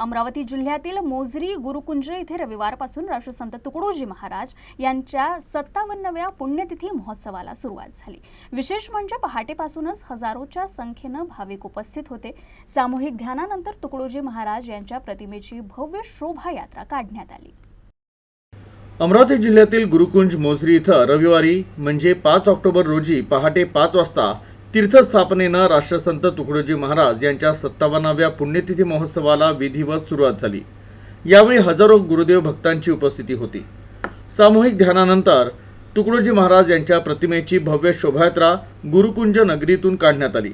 अमरावती जिल्ह्यातील मोजरी गुरुकुंज येथे रविवारपासून राष्ट्रसंत तुकडोजी महाराज यांच्या सत्तावन्नव्या पुण्यतिथी महोत्सवाला सुरुवात झाली. विशेष म्हणजे पहाटेपासूनच हजारोच्या संख्येनं भाविक उपस्थित होते. सामूहिक ध्यानानंतर तुकडोजी महाराज यांच्या प्रतिमेची भव्य शोभायात्रा काढण्यात आली. अमरावती जिल्ह्यातील गुरुकुंज मोझरी इथं रविवारी म्हणजे पाच ऑक्टोबर रोजी पहाटे पाच वाजता तीर्थस्थापनेनं राष्ट्रसंत तुकडोजी महाराज यांच्या सत्तावन्नाव्या पुण्यतिथी महोत्सवाला विधिवत सुरुवात झाली. यावेळी हजारो गुरुदेव भक्तांची उपस्थिती होती. सामूहिक ध्यानानंतर तुकडोजी महाराज यांच्या प्रतिमेची भव्य शोभायात्रा गुरुकुंज नगरीतून काढण्यात आली.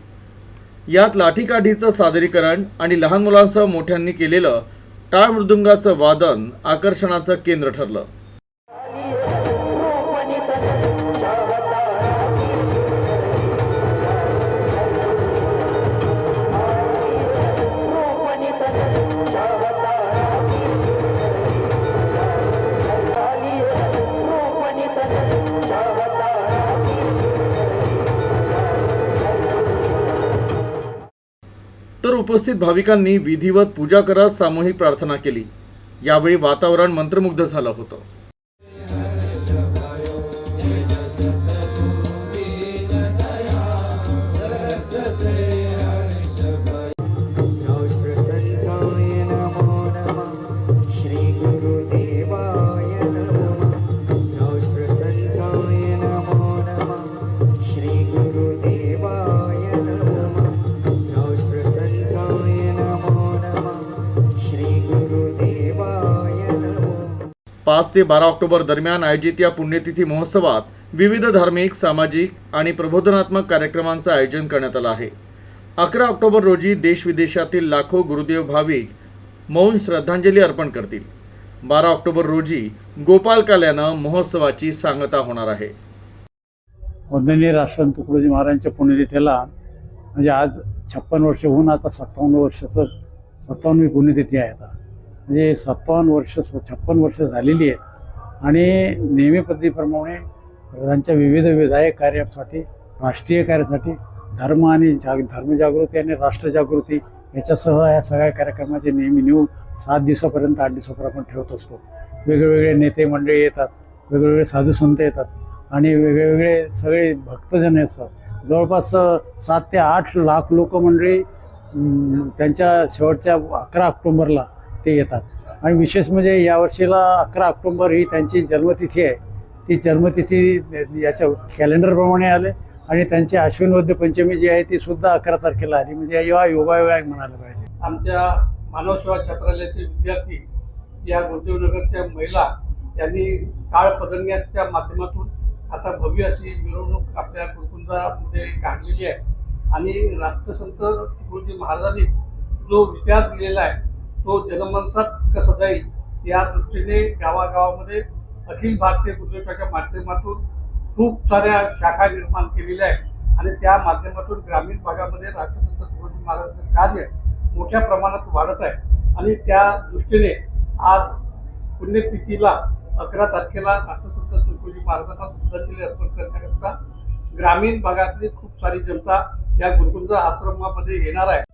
यात लाठीकाठीचं सादरीकरण आणि लहान मुलांसह मोठ्यांनी केलेलं टाळ मृदुंगाचं वादन आकर्षणाचं केंद्र ठरलं. तर उपस्थित भाविकांनी विधिवत पूजा करत सामूहिक प्रार्थना केली. यावेळी वातावरण मंत्रमुग्ध झालं होतं. पाच ते बारा ऑक्टोबर दरम्यान आयोजित या पुण्यतिथी महोत्सवात विविध धार्मिक सामाजिक आणि प्रबोधनात्मक कार्यक्रमांचं आयोजन करण्यात आलं आहे. अकरा ऑक्टोबर रोजी देश विदेशातील लाखो गुरुदेव भाविक मौन श्रद्धांजली अर्पण करतील. बारा ऑक्टोबर रोजी गोपाल काल्यानं महोत्सवाची सांगता होणार आहे. वंदनीय राष्ट्रसंत तुकडोजी महाराजांच्या पुण्यतिथीला म्हणजे आज छप्पन वर्ष होऊन आता सत्तावन्न वर्षाचं सत्तावन्नवी पुण्यतिथी आहे आता. म्हणजे सत्तावन्न वर्ष छप्पन वर्ष झालेली आहेत आणि नेहमी पद्धतीप्रमाणे त्यांच्या विविध विधायक कार्यासाठी राष्ट्रीय कार्यासाठी धर्म आणि जाग धर्मजागृती आणि राष्ट्रजागृती याच्यासह या सगळ्या कार्यक्रमाचे नेहमी नेऊन सात दिवसापर्यंत आठ दिवसापर्यंत आपण ठेवत असतो. वेगवेगळे नेते मंडळी येतात वेगवेगळे साधू संत येतात आणि वेगवेगळे सगळे भक्तजन असतात. जवळपास सात ते आठ लाख लोक मंडळी त्यांच्या शेवटच्या अकरा ऑक्टोंबरला ते येतात. आणि विशेष म्हणजे यावर्षीला अकरा ऑक्टोंबर ही त्यांची जन्मतिथी आहे. ती जन्मतिथी याच्या कॅलेंडरप्रमाणे आले आणि त्यांची अश्विन वैद्य पंचमी जी आहे ती सुद्धा अकरा तारखेला आली. म्हणजे या योगायोगा म्हणायला पाहिजे. आमच्या मानव सेवा छात्रालयाचे विद्यार्थी या गुरुदेवनगरच्या महिला यांनी काळ पदन्याच्या माध्यमातून आता भव्य अशी मिरवणूक आपल्या गुरुकुंजामध्ये काढलेली आहे. आणि राष्ट्रसंत गुरुजी महाराजांनी जो विचार दिलेला आहे तो जनमनसात कसा जाईल या दृष्टीने गावागावामध्ये अखिल भारतीय उद्योगाच्या माध्यमातून खूप साऱ्या शाखा निर्माण केलेल्या आहेत. आणि त्या माध्यमातून ग्रामीण भागामध्ये राष्ट्रसंत तुकडोजी महाराजांचं कार्य मोठ्या प्रमाणात वाढत आहे. आणि त्या दृष्टीने आज पुण्यतिथीला अकरा तारखेला राष्ट्रसंत तुकडोजी महाराजांना श्रद्धांजली अर्पण करण्याकरता ग्रामीण भागातली खूप सारी जनता या गुरुकुंज आश्रमामध्ये येणार आहे.